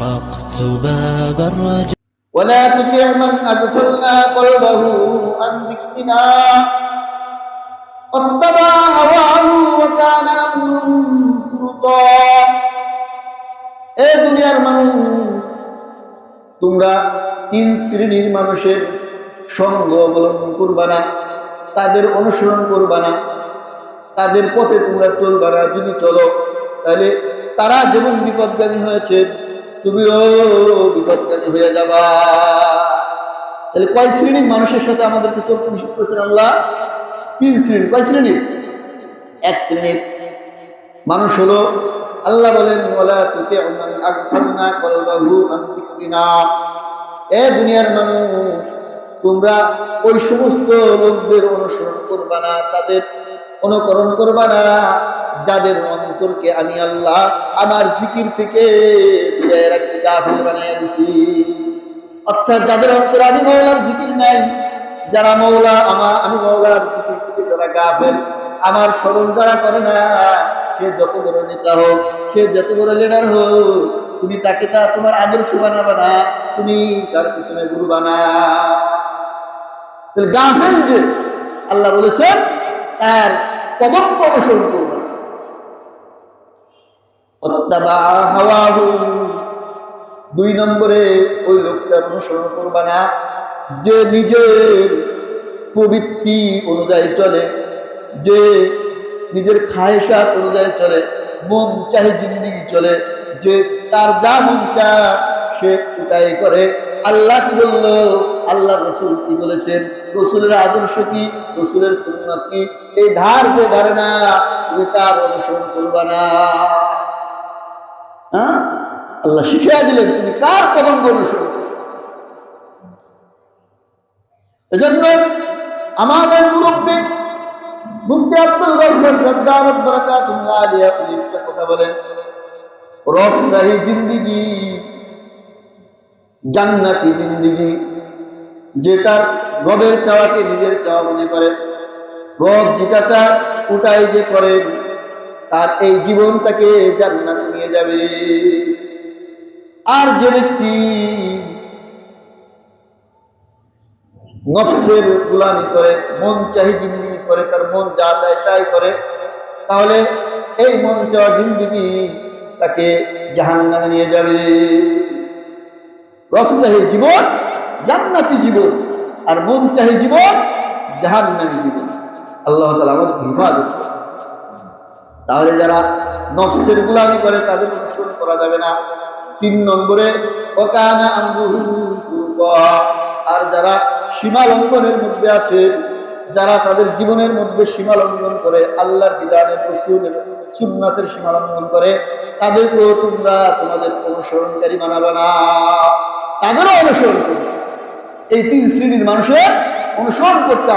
طرقت باب الرجاء ولا تطع من أغفلنا قلبه عن ذكرنا واتبع هواه وكان أمره فرطا এ দুনিয়ার মানুষ তোমরা তিন শ্রেণীর মানুষের সঙ্গ অবলম্বন করবা না তাদের অনুসরণ করবা না তাদের পথে তোমরা চলবা না যদি চলো তাহলে তারা যেমন বিপদগামী হয়েছে তুমিও বিপদগামী হয়ে যাবা। তাহলে কয় শ্রেণির মানুষের সাথে আমাদেরকে চলতে নিষেধ করেছেন আল্লাহ? তিন শ্রেণি কয় শ্রেণির? এক শ্রেণির। মানুষ হলো, আল্লাহ বলেন এ দুনিয়ার মানুষ, তোমরা ওই সমস্ত লোকদের অনুসরণ করবা না, তাদের অনুকরণ করবা না। যাদের অন্তরকে আমি আল্লাহ আমার জিকির থেকে ফিরে রাখছি, গাফিল বানাইয়া দিছি। অর্থাৎ যাদের অন্তরে আমি মৌলার জিকির নাই, যারা মৌলা আমার, আমি মৌলার জিকির থেকে যারা গাফেল, আমার স্মরণ যারা করে না, সে যত বড় নেতা হোক, সে যত বড় লিডার হোক, তুমি তাকে তা তোমার আদর্শ বানাবে না, তুমি তার পিছনে গুরু বানা গাফেল যে আল্লাহ বলেছেন, তার কদম অনুসরণ করবে দুই নম্বরে ওই লোকটার অনুসরণ করবা না। যে নিজের প্রবৃত্তি অনুযায়ী চলে, যে নিজের খায়সাত অনুযায়ী চলে, মন চাহে জিন্দিগি চলে, যে তার যা মন চা সে ওটাই করে। আল্লাহ কি বলল? আল্লাহ রসুল কি বলেছেন? রসুলের আদর্শ কি? রসুলের সুন্নত কি? এই ধার ধারে না তুমি তার অনুসরণ করবা না। হ্যাঁ আল্লাহ শিখিয়া দিলেন, তুমি কার কদম অনুসরণ? এজন্য আমাদের মুরব্বী মুফতি আব্দুল গফর আলিয়া, তিনি একটা কথা বলেন, রব সাহি জিন্দিগি, জান্নাতি জিন্দিগি, যে তার রবের চাওয়াকে নিজের চাওয়া মনে করে, রব যেটা চায়, ওটাই যে করে তার এই জীবন তাকে জান্নাতে নিয়ে যাবে। আর যে ব্যক্তি নফসের গুলামি করে, মন চাহি জিন্দিগি করে, তার মন যা চায় তাই করে, তাহলে এই মন চাওয়া জিন্দিগি তাকে জাহান নামে নিয়ে যাবে। রফসাহি জীবন জান্নাতি জীবন, আর মন চাহি জীবন জাহান নামে জীবন। আল্লাহ তালা আমাদের হিফাজত। তাহলে যারা নফসের গুলামি করে তাদের অনুসরণ করা যাবে না। তিন নম্বরে আর যারা সীমা লঙ্ঘনের মধ্যে আছে, যারা তাদের জীবনের মধ্যে সীমা লঙ্ঘন করে, আল্লাহর বিধানের রসুলের সুন্নাতের সীমা লঙ্ঘন করে, তাদেরকেও তোমরা তোমাদের অনুসরণকারী বানাবে না। তাদেরও অনুসরণ এই তিন শ্রেণির মানুষের অনুসরণ করতে